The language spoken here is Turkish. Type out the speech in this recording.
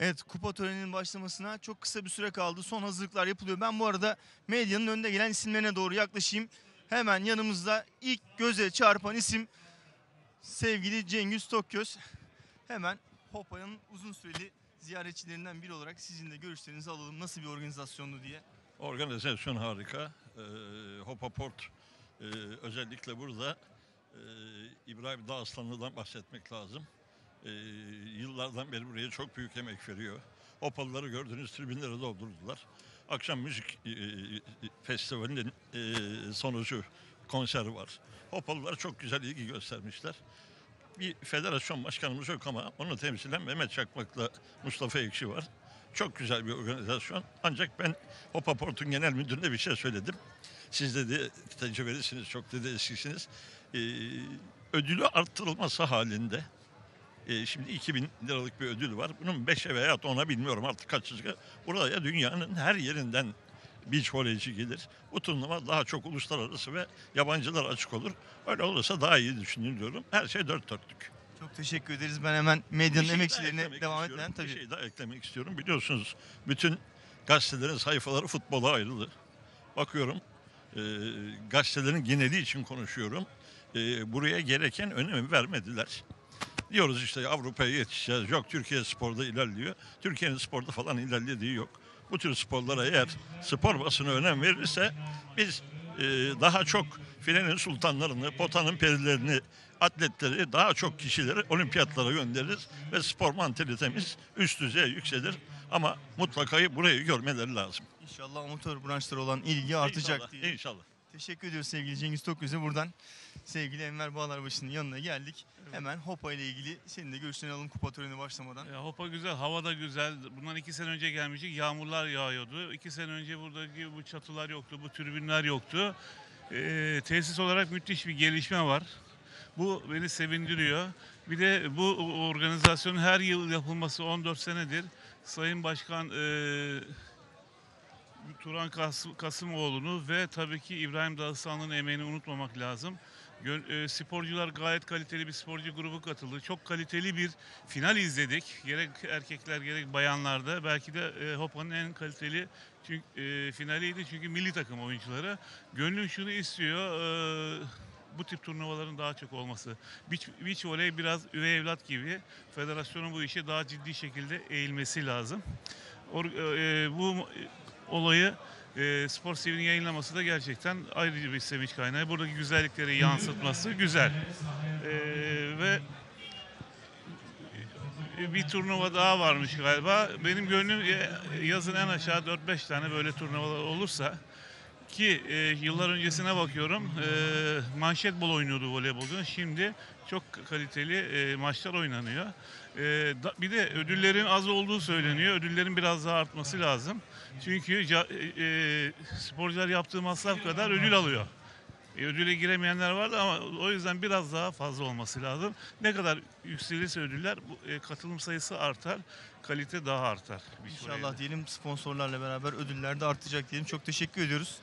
Evet kupa töreninin başlamasına çok kısa bir süre kaldı. Son hazırlıklar yapılıyor. Ben bu arada medyanın önde gelen isimlerine doğru yaklaşayım. Hemen yanımızda ilk göze çarpan isim sevgili Cengiz Tokgöz. Hemen Hopa'nın uzun süreli ziyaretçilerinden biri olarak sizin de görüşlerinizi alalım. Nasıl bir organizasyondu diye. Organizasyon harika. Ee, Hopaport e, özellikle burada e, İbrahim Dağıslanlı'dan bahsetmek lazım. E, yıllardan beri buraya çok büyük emek veriyor. Hopalıları gördüğünüz tribünleri doldurdular. Akşam müzik e, e, festivalinin e, sonucu konseri var. Hopalılar çok güzel ilgi göstermişler. Bir federasyon başkanımız yok ama onu temsilen Mehmet Çakmak'la Mustafa Ekşi var. Çok güzel bir organizasyon. Ancak ben Hopaport'un genel müdürüne bir şey söyledim. Siz dedi tecrübelisiniz, çok dedi eskisiniz. Ee, ödülü arttırılması halinde e, şimdi 2000 liralık bir ödül var. Bunun 5'e veya 10'a bilmiyorum artık kaçıncı. Buraya dünyanın her yerinden beach voleyci gelir. Bu turnuva daha çok uluslararası ve yabancılar açık olur. Öyle olursa daha iyi düşünüyorum. Her şey dört dörtlük. Çok teşekkür ederiz. Ben hemen medyanın şey emekçilerine devam etmeden tabii. Bir şey daha eklemek istiyorum. Biliyorsunuz bütün gazetelerin sayfaları futbola ayrıldı. Bakıyorum e, gazetelerin geneli için konuşuyorum. E, buraya gereken önemi vermediler. Diyoruz işte Avrupa'ya yetişeceğiz. Yok Türkiye sporda ilerliyor. Türkiye'nin sporda falan ilerlediği yok. Bu tür sporlara eğer spor basını önem verirse biz e, daha çok filenin sultanlarını, potanın perilerini, atletleri daha çok kişileri olimpiyatlara göndeririz ve spor mantalitemiz üst düzeye yükselir. Ama mutlaka burayı görmeleri lazım. İnşallah amatör branşlara olan ilgi artacak İnşallah, diye. İnşallah. Teşekkür ediyoruz sevgili Cengiz Tokgöz'e. Buradan sevgili Enver Bağlarbaşı'nın yanına geldik. Hemen Hopa ile ilgili senin de görüşlerini alalım kupa töreni başlamadan. Ya Hopa güzel, hava da güzel. Bundan iki sene önce gelmiştik, yağmurlar yağıyordu. İki sene önce buradaki bu çatılar yoktu, bu tribünler yoktu. Ee, tesis olarak müthiş bir gelişme var. Bu beni sevindiriyor. Bir de bu organizasyonun her yıl yapılması 14 senedir. Sayın Başkan eee Turan Kasım, Kasımoğlu'nu ve tabii ki İbrahim Dağıstanlı'nın emeğini unutmamak lazım. E, sporcular gayet kaliteli bir sporcu grubu katıldı. Çok kaliteli bir final izledik. Gerek erkekler gerek bayanlarda. Belki de e, Hopa'nın en kaliteli e, finaliydi çünkü milli takım oyuncuları. Gönlüm şunu istiyor. bu tip turnuvaların daha çok olması. Beach, beach voley biraz üvey evlat gibi. Federasyonun bu işe daha ciddi şekilde eğilmesi lazım. Or- e, bu olayı e, Spor TV'nin yayınlaması da gerçekten ayrıca bir sevinç kaynağı. Buradaki güzellikleri yansıtması güzel. E, ve bir turnuva daha varmış galiba. Benim gönlüm e, yazın en aşağı 4-5 tane böyle turnuvalar olursa ki e, yıllar öncesine bakıyorum e, manşet bol oynuyordu voleybolda. Şimdi çok kaliteli e, maçlar oynanıyor. E, da- bir de ödüllerin az olduğu söyleniyor. Ödüllerin biraz daha artması lazım. Çünkü ca- e, e, sporcular yaptığı masraf kadar ödül alıyor. E, ödüle giremeyenler vardı ama o yüzden biraz daha fazla olması lazım. Ne kadar yükselirse ödüller bu, e, katılım sayısı artar, kalite daha artar. İnşallah diyelim sponsorlarla beraber ödüller de artacak diyelim. Çok teşekkür ediyoruz.